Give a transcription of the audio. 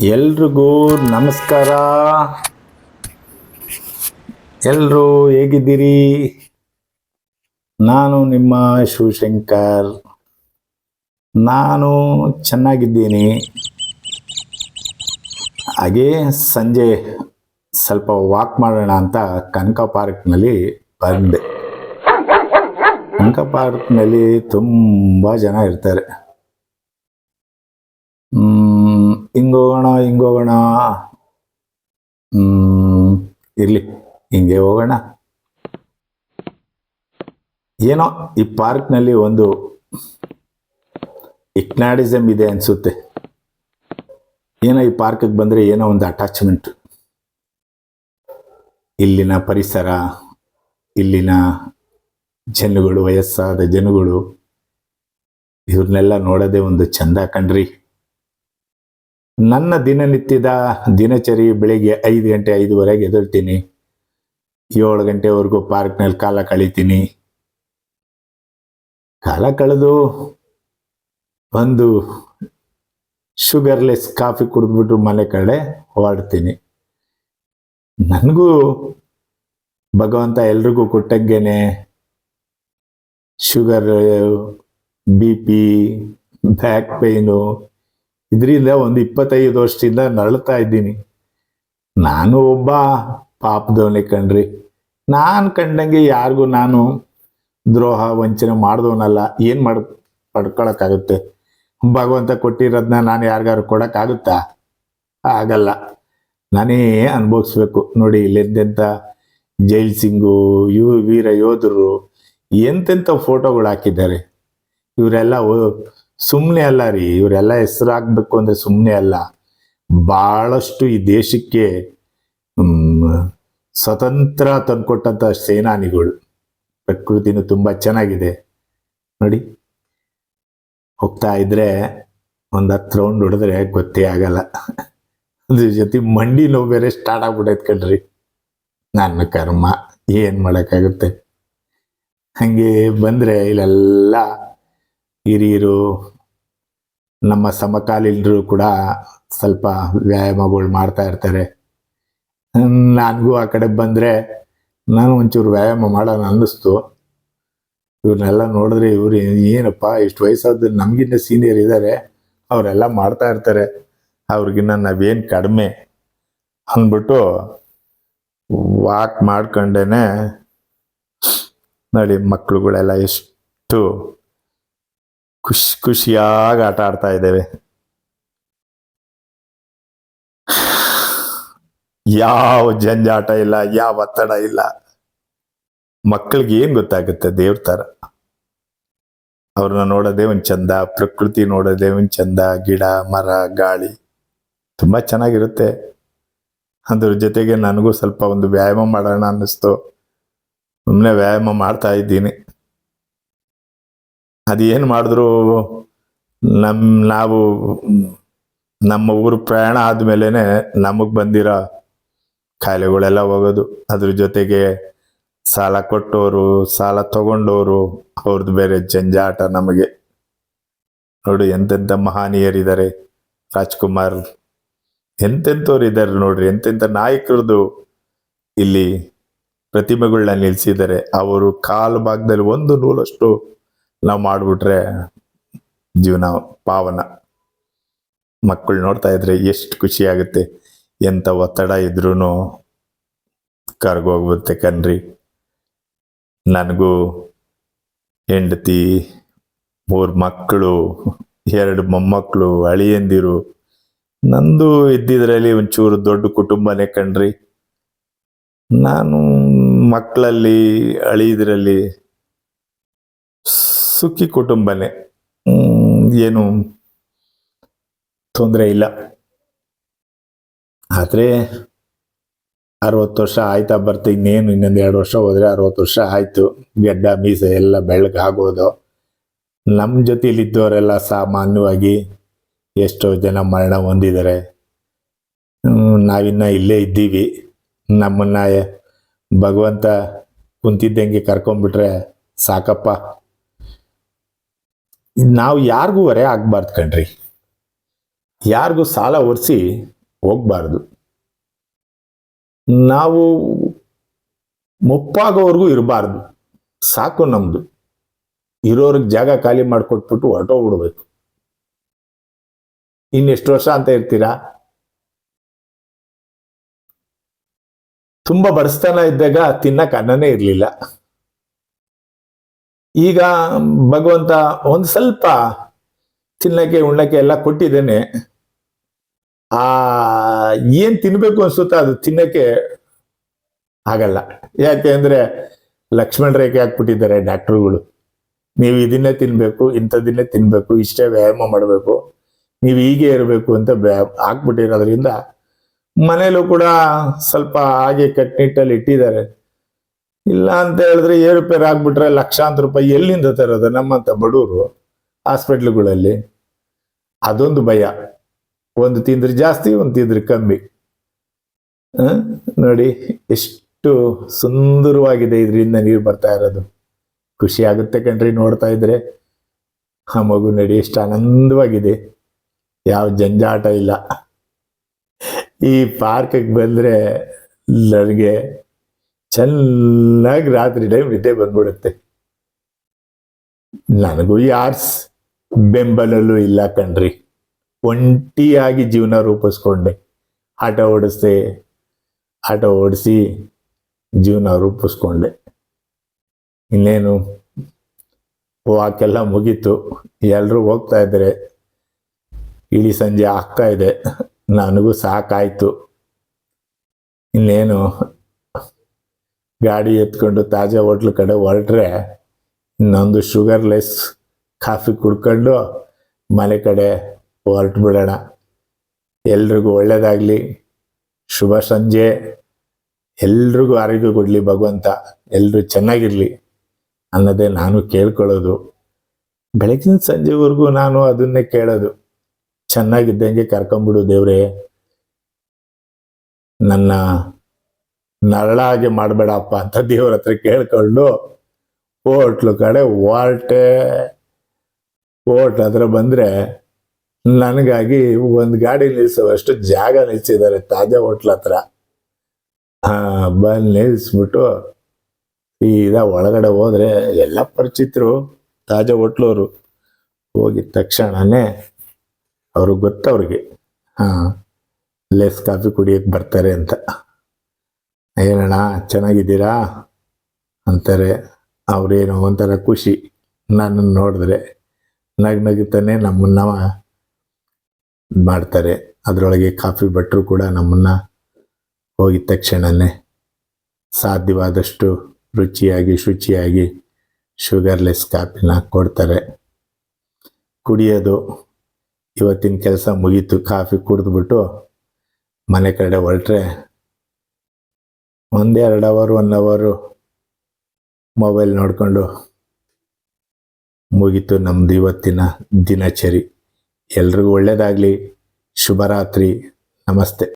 ಎಲ್ರಿಗೂ ನಮಸ್ಕಾರ. ಎಲ್ಲರೂ ಹೇಗಿದ್ದೀರಿ? ನಾನು ನಿಮ್ಮ ಶಿವಶಂಕರ್. ನಾನು ಚೆನ್ನಾಗಿದ್ದೀನಿ. ಹಾಗೇ ಸಂಜೆ ಸ್ವಲ್ಪ ವಾಕ್ ಮಾಡೋಣ ಅಂತ ಕನಕ ಪಾರ್ಕ್ನಲ್ಲಿ ಬಂದೆ. ಕನಕ ಪಾರ್ಕ್ನಲ್ಲಿ ತುಂಬ ಜನ ಇರ್ತಾರೆ ಹ್ಮ್, ಹಿಂಗೋಗೋಣ ಹಿಂಗೋಗೋಣ ಹ್ಮ್, ಇರ್ಲಿ, ಹಿಂಗೆ ಹೋಗೋಣ. ಏನೋ ಈ ಪಾರ್ಕ್ನಲ್ಲಿ ಒಂದು ಇಕ್ನಾಡಿಸಮ್ ಇದೆ ಅನ್ಸುತ್ತೆ. ಏನೋ ಈ ಪಾರ್ಕಿಗೆ ಬಂದರೆ ಏನೋ ಒಂದು ಅಟ್ಯಾಚ್ಮೆಂಟ್ ಇಲ್ಲಿನ ಪರಿಸರ, ಇಲ್ಲಿನ ಜನಗಳು, ವಯಸ್ಸಾದ ಜನಗಳು ಇವ್ರನ್ನೆಲ್ಲ ನೋಡೋದೇ ಒಂದು ಚಂದ ಕಣ್ರಿ. ನನ್ನ ದಿನನಿತ್ಯದ ದಿನಚರಿ ಬೆಳಿಗ್ಗೆ ಐದು ಗಂಟೆ ಐದುವರೆಗೆ ಎದುರ್ತೀನಿ ಏಳು ಗಂಟೆವರೆಗೂ ಪಾರ್ಕ್ನಲ್ಲಿ ಕಾಲ ಕಳೀತೀನಿ. ಕಾಲ ಕಳೆದು ಒಂದು ಶುಗರ್ಲೆಸ್ ಕಾಫಿ ಕುಡಿದ್ಬಿಟ್ಟು ಮನೆ ಕಡೆ ಹೊರಡ್ತೀನಿ ನನಗೂ ಭಗವಂತ ಎಲ್ರಿಗೂ ಕೊಟ್ಟಂಗೆನೆ sugar, B P, back pain ಇದರಿಂದ ಒಂದು ಇಪ್ಪತ್ತೈದು ವರ್ಷದಿಂದ ನರಳುತ್ತಾ ಇದ್ದೀನಿ. ನಾನು ಒಬ್ಬ ಪಾಪದವನೇ ಕಣ್ರಿ. ನಾನು ಕಂಡಂಗೆ ಯಾರಿಗೂ ನಾನು ದ್ರೋಹ, ವಂಚನೆ ಮಾಡಿದವನಲ್ಲ. ಏನು ಮಾಡ್, ಪಡ್ಕೊಳಕ್ಕಾಗುತ್ತೆ? ಭಗವಂತ ಕೊಟ್ಟಿರೋದನ್ನ ನಾನು ಯಾರಿಗಾರು ಕೊಡೋಕ್ಕಾಗುತ್ತಾ? ಆಗಲ್ಲ. ನಾನೇ ಅನುಭವಿಸ್ಬೇಕು. ನೋಡಿ ಇಲ್ಲೆಂತೆಂಥ ಜೈಲ್ ಸಿಂಗು, ಯು, ವೀರ ಯೋಧರು ಎಂತೆಂಥ ಫೋಟೋಗಳು ಹಾಕಿದ್ದಾರೆ. ಇವರೆಲ್ಲ ಸುಮ್ಮನೆ ಅಲ್ಲ ರೀ, ಇವರೆಲ್ಲ ಹೆಸರು ಆಗಬೇಕು ಅಂದರೆ ಸುಮ್ಮನೆ ಅಲ್ಲ. ಭಾಳಷ್ಟು ಈ ದೇಶಕ್ಕೆ ಸ್ವತಂತ್ರ ತಂದುಕೊಟ್ಟಂಥ ಸೇನಾನಿಗಳು. ಪ್ರಕೃತಿನೂ ತುಂಬ ಚೆನ್ನಾಗಿದೆ. ನೋಡಿ, ಹೋಗ್ತಾ ಇದ್ರೆ ಒಂದು ಹತ್ತು ರೌಂಡ್ ಹೊಡೆದ್ರೆ ಗೊತ್ತೇ ಆಗಲ್ಲ. ಅದ್ರ ಜೊತೆ ಮಂಡಿ ನೋವು ಬೇರೆ ಸ್ಟಾರ್ಟ್ ಆಗ್ಬಿಟ್ಟೈತೆ ಕಣ್ರಿ. ನನ್ನ ಕರ್ಮ, ಏನು ಮಾಡೋಕ್ಕಾಗುತ್ತೆ? ಹಾಗೆ ಬಂದರೆ ಇಲ್ಲೆಲ್ಲ ಹಿರಿಯರು, ನಮ್ಮ ಸಮಕಾಲೀನರು ಕೂಡ ಸ್ವಲ್ಪ ವ್ಯಾಯಾಮಗಳು ಮಾಡ್ತಾ ಇರ್ತಾರೆ. ನನಗೂ ಆ ಕಡೆ ಬಂದರೆ ನಾನು ಒಂಚೂರು ವ್ಯಾಯಾಮ ಮಾಡೋಣ ಅನ್ನಿಸ್ತು. ಇವ್ರನ್ನೆಲ್ಲ ನೋಡಿದ್ರೆ ಇವರು ಏನಪ್ಪ, ಇಷ್ಟು ವಯಸ್ಸಾದ ನಮಗಿನ್ನ ಸೀನಿಯರ್ ಇದ್ದಾರೆ ಅವರೆಲ್ಲ ಮಾಡ್ತಾ ಇರ್ತಾರೆ. ಅವ್ರಿಗಿನ್ನ ನಾವೇನು ಕಡಿಮೆ ಅಂದ್ಬಿಟ್ಟು ವಾಕ್ ಮಾಡ್ಕೊಂಡೇನೆ, ನೋಡಿ ಮಕ್ಕಳುಗಳೆಲ್ಲ ಎಷ್ಟು ಖುಷಿ ಖುಷಿಯಾಗಿ ಆಟ ಆಡ್ತಾ ಇದ್ದೇವೆ. ಯಾವ ಜಂಜಾಟ ಇಲ್ಲ, ಯಾವ ಒತ್ತಡ ಇಲ್ಲ. ಮಕ್ಕಳಿಗೆ ಏನು ಗೊತ್ತಾಗುತ್ತೆ ದೇವ್ರ ಥರ? ಅವ್ರನ್ನ ನೋಡೋದೇ ಒಂದು ಚಂದ, ಪ್ರಕೃತಿ ನೋಡೋದೇ ಒಂದು ಚಂದ, ಗಿಡ, ಮರ, ಗಾಳಿ. ತುಂಬಾ ಚೆನ್ನಾಗಿರುತ್ತೆ. ಅದ್ರ ಜೊತೆಗೆ ನನಗೂ ಸ್ವಲ್ಪ ಒಂದು ವ್ಯಾಯಾಮ ಮಾಡೋಣ ಅನ್ನಿಸ್ತು. ಸುಮ್ಮನೆ ವ್ಯಾಯಾಮ ಮಾಡ್ತಾ ಇದ್ದೀನಿ. ಅದೇನು ಮಾಡಿದ್ರು ನಮ್, ನಾವು ನಮ್ಮ ಊರು ಪ್ರಯಾಣ ಆದ್ಮೇಲೆನೆ ನಮಗೆ ಬಂದಿರೋ ಕಾಯಿಲೆಗಳೆಲ್ಲ ಹೋಗೋದು. ಅದ್ರ ಜೊತೆಗೆ ಸಾಲ ಕೊಟ್ಟೋರು, ಸಾಲ ತಗೊಂಡೋರು ಅವ್ರದ್ದು ಬೇರೆ ಜಂಜಾಟ ನಮಗೆ. ನೋಡು ಎಂತೆಂಥ ಮಹಾನೀಯರಿದ್ದಾರೆ. ರಾಜ್ಕುಮಾರ್ ಎಂತೆಂಥವ್ರು ಇದ್ದಾರೆ ನೋಡ್ರಿ, ಎಂತೆಂಥ ನಾಯಕರದು ಇಲ್ಲಿ ಪ್ರತಿಮೆಗಳನ್ನ ನಿಲ್ಲಿಸಿದ್ದಾರೆ ಅವರು ಕಾಲು ಭಾಗದಲ್ಲಿ ಒಂದು ನೂಲಷ್ಟು ನಾವು ಮಾಡಿಬಿಟ್ರೆ ಜೀವನ ಪಾವನ. ಮಕ್ಕಳು ನೋಡ್ತಾ ಇದ್ರೆ ಎಷ್ಟು ಖುಷಿ ಆಗುತ್ತೆ. ಎಂಥ ಒತ್ತಡ ಇದ್ರೂ ಕರ್ಗೋಗ್ಬಿಡುತ್ತೆ ಕಣ್ರಿ. ನನಗೂ ಹೆಂಡತಿ, ಮೂರು ಮಕ್ಕಳು, ಎರಡು ಮೊಮ್ಮಕ್ಕಳು ಅಳಿಯಂದಿರು. ನಂದು ಇದ್ದಿದ್ರಲ್ಲಿ ಒಂಚೂರು ದೊಡ್ಡ ಕುಟುಂಬನೇ ಕಣ್ರಿ. ನಾನು ಮಕ್ಕಳಲ್ಲಿ, ಅಳಿಯದ್ರಲ್ಲಿ ಸುಖಿ ಕುಟುಂಬನೇ. ಏನು ತೊಂದರೆ ಇಲ್ಲ. ಆದರೆ ಅರವತ್ತು ವರ್ಷ ಆಯ್ತಾ ಬರ್ತಾ ಇನ್ನೇನು, ಇನ್ನೊಂದು ಎರಡು ವರ್ಷ ಹೋದರೆ ಅರವತ್ತು ವರ್ಷ ಆಯ್ತು. ಗೆಡ್ಡ, ಮೀಸೆ ಎಲ್ಲ ಬೆಳಗ್ಗೆ ಆಗೋದು. ನಮ್ಮ ಜೊತೆಲಿದ್ದವರೆಲ್ಲ ಸಾಮಾನ್ಯವಾಗಿ ಎಷ್ಟೋ ಜನ ಮರಣ ಹೊಂದಿದ್ದಾರೆ ನಾವಿನ್ನ ಇಲ್ಲೇ ಇದ್ದೀವಿ. ನಮ್ಮನ್ನ ಭಗವಂತ ಕುಂತಿದ್ದಂಗೆ ಕರ್ಕೊಂಡ್ಬಿಟ್ರೆ ಸಾಕಪ್ಪ. ನಾವು ಯಾರಿಗೂ ಹೊರೆ ಆಗ್ಬಾರ್ದು ಕಣ್ರಿ. ಯಾರಿಗೂ ಸಾಲ ಒರೆಸಿ ಹೋಗ್ಬಾರ್ದು. ನಾವು ಮುಪ್ಪಾಗೋವರೆಗೂ ಇರಬಾರ್ದು. ಸಾಕು ನಮ್ದು. ಇರೋರಿಗೆ ಜಾಗ ಖಾಲಿ ಮಾಡಿಕೊಟ್ಬಿಟ್ಟು ಹೊರಟೋಗ್ಬಿಡ್ಬೇಕು ಇನ್ನೆಷ್ಟು ವರ್ಷ ಅಂತ ಇರ್ತೀರಾ ತುಂಬಾ ಬಡಿಸ್ತಾನ ಇದ್ದಾಗ ತಿನ್ನಕ್ಕೆ ಅನ್ನನೇ ಇರಲಿಲ್ಲ. ಈಗ ಭಗವಂತ ಒಂದು ಸ್ವಲ್ಪ ತಿನ್ನಕ್ಕೆ ಉಣ್ಣಕ್ಕೆ ಎಲ್ಲ ಕೊಟ್ಟಿದ್ದೇನೆ. ಆ, ಏನ್ ತಿನ್ಬೇಕು ಅನ್ಸುತ್ತೆ ಅದು ತಿನ್ನಕ್ಕೆ ಆಗಲ್ಲ. ಯಾಕೆ ಅಂದ್ರೆ ಲಕ್ಷ್ಮಣ ರೇಖೆ ಹಾಕ್ಬಿಟ್ಟಿದ್ದಾರೆ ಡಾಕ್ಟರ್ಗಳು. ನೀವು ಇದನ್ನೇ ತಿನ್ಬೇಕು, ಇಂಥದ್ದನ್ನೇ ತಿನ್ಬೇಕು, ಇಷ್ಟೇ ವ್ಯಾಯಾಮ ಮಾಡಬೇಕು. ನೀವು ಹೀಗೆ ಇರಬೇಕು ಅಂತ ವ್ಯಾ- ಹಾಕ್ಬಿಟ್ಟಿರೋದ್ರಿಂದ ಮನೇಲೂ ಕೂಡ ಸ್ವಲ್ಪ ಹಾಗೆ ಕಟ್ನಿಟ್ಟಲ್ಲಿ ಇಟ್ಟಿದ್ದಾರೆ. ಇಲ್ಲ ಅಂತ ಹೇಳಿದ್ರೆ ಏರುಪೇರು ಆಗ್ಬಿಟ್ರೆ ಲಕ್ಷಾಂತರ ರೂಪಾಯಿ ಎಲ್ಲಿಂದ ತರೋದು ನಮ್ಮಂತ ಬಡವರು ಹಾಸ್ಪಿಟ್ಲ್ಗಳಲ್ಲಿ? ಅದೊಂದು ಭಯ. ಒಂದು ತಿಂದ್ರೆ ಜಾಸ್ತಿ, ಒಂದು ತಿಂದ್ರೆ ಕಮ್ಮಿ? ನೋಡಿ, ಎಷ್ಟು ಸುಂದರವಾಗಿದೆ ಇದರಿಂದ ನೀರು ಬರ್ತಾ ಇರೋದು. ಖುಷಿ ಆಗುತ್ತೆ ಕಣ್ರಿ ನೋಡ್ತಾ ಇದ್ರೆ. ಆ ಮಗು ನಡಿ, ಎಷ್ಟು ಆನಂದವಾಗಿದೆ. ಯಾವ ಜಂಜಾಟ ಇಲ್ಲ. ಈ ಪಾರ್ಕಿಗೆ ಬಂದ್ರೆ ನನಗೆ ಚೆನ್ನಾಗಿ ರಾತ್ರಿ ಟೈಮ್ ನಿದ್ದೆ ಬಂದ್ಬಿಡುತ್ತೆ. ನನಗೂ ಯಾರ್ಸ್ ಬೆಂಬಲಲ್ಲೂ ಇಲ್ಲ ಕಣ್ರಿ. ಒಂಟಿಯಾಗಿ ಜೀವನ ರೂಪಿಸ್ಕೊಂಡೆ. ಆಟ ಓಡಿಸ್ದೆ, ಆಟ ಓಡಿಸಿ ಜೀವನ ರೂಪಿಸ್ಕೊಂಡೆ. ಇನ್ನೇನು ವಾಕೆಲ್ಲ ಮುಗೀತು. ಎಲ್ಲರೂ ಹೋಗ್ತಾ ಇದ್ದಾರೆ ಇಳಿ ಸಂಜೆ ಆಗ್ತಾ ಇದೆ. ನನಗೂ ಸಾಕಾಯ್ತು. ಇನ್ನೇನು ಗಾಡಿ ಎತ್ಕೊಂಡು ತಾಜಾ ಹೋಟ್ಲ್ ಕಡೆ ಹೊರಟ್ರೆ ಇನ್ನೊಂದು ಶುಗರ್ಲೆಸ್ ಕಾಫಿ ಕುಡ್ಕೊಂಡು ಮನೆ ಕಡೆ ಹೊರಟು ಬಿಡೋಣ. ಎಲ್ರಿಗೂ ಒಳ್ಳೆಯದಾಗಲಿ ಶುಭ ಸಂಜೆ. ಎಲ್ರಿಗೂ ಆರೋಗ್ಯ ಕೊಡಲಿ ಭಗವಂತ. ಎಲ್ಲರೂ ಚೆನ್ನಾಗಿರಲಿ ಅನ್ನೋದೇ ನಾನು ಕೇಳ್ಕೊಳ್ಳೋದು. ಬೆಳಗಿನ ಸಂಜೆವರೆಗೂ ನಾನು ಅದನ್ನೇ ಕೇಳೋದು. ಚೆನ್ನಾಗಿದ್ದಂಗೆ ಕರ್ಕೊಂಬಿಡು ದೇವ್ರೆ. ನನ್ನ ನರಳ ಹಾಗೆ ಮಾಡಬೇಡಪ್ಪ ಅಂತ ದೇವ್ರ ಹತ್ರ ಕೇಳ್ಕೊಂಡು ಹೋಟ್ಲು ಕಡೆ ಹೊರಟೆ ಹೋಟ್ಲ ಹತ್ರ ಬಂದ್ರೆ ನನಗಾಗಿ ಒಂದು ಗಾಡಿ ನಿಲ್ಲಿಸುವಷ್ಟು ಜಾಗ ನಿಲ್ಸಿದ್ದಾರೆ ತಾಜಾ ಹೋಟ್ಲ ಹತ್ರ. ಹಾ, ಬಂದು ನಿಲ್ಸ್ಬಿಟ್ಟು ಈಗ ಒಳಗಡೆ ಹೋದರೆ ಎಲ್ಲ ಪರಿಚಿತರು ತಾಜಾ ಹೋಟ್ಲವರು ಹೋಗಿದ ತಕ್ಷಣನೇ ಅವ್ರಿಗೆ ಗೊತ್ತವ್ರಿಗೆ. ಹಾಂ, ಲೆಸ್ ಕಾಫಿ ಕುಡಿಯೋಕ್ಕೆ ಬರ್ತಾರೆ ಅಂತ. ಏನಣ್ಣ ಚೆನ್ನಾಗಿದ್ದೀರಾ? ಅಂತಾರೆ. ಅವರೇನು ಒಂಥರ ಖುಷಿ. ನನ್ನನ್ನು ನೋಡಿದ್ರೆ ನಗು ನಗುತ್ತಾನೆ, ನಮ್ಮನ್ನ ಮಾಡ್ತಾರೆ. ಅದರೊಳಗೆ ಕಾಫಿ ಬಟ್ಟರು ಕೂಡ ನಮ್ಮನ್ನ ಹೋಗಿದ ತಕ್ಷಣನೇ ಸಾಧ್ಯವಾದಷ್ಟು ರುಚಿಯಾಗಿ, ಶುಚಿಯಾಗಿ ಶುಗರ್ಲೆಸ್ ಕಾಫಿನ ಕೊಡ್ತಾರೆ. ಕುಡಿಯೋದು ಇವತ್ತಿನ ಕೆಲಸ ಮುಗೀತು. ಕಾಫಿ ಕುಡಿದ್ಬಿಟ್ಟು ಮನೆ ಕಡೆ ಹೊರಟ್ರೆ ಒಂದೆರಡು ಅವರ್ ಒನ್ ಅವರು ಮೊಬೈಲ್ ನೋಡಿಕೊಂಡು ಮುಗೀತು ನಮ್ದು ಇವತ್ತಿನ ದಿನಚರಿ. ಎಲ್ರಿಗೂ ಒಳ್ಳೆಯದಾಗಲಿ ಶುಭರಾತ್ರಿ. ನಮಸ್ತೆ.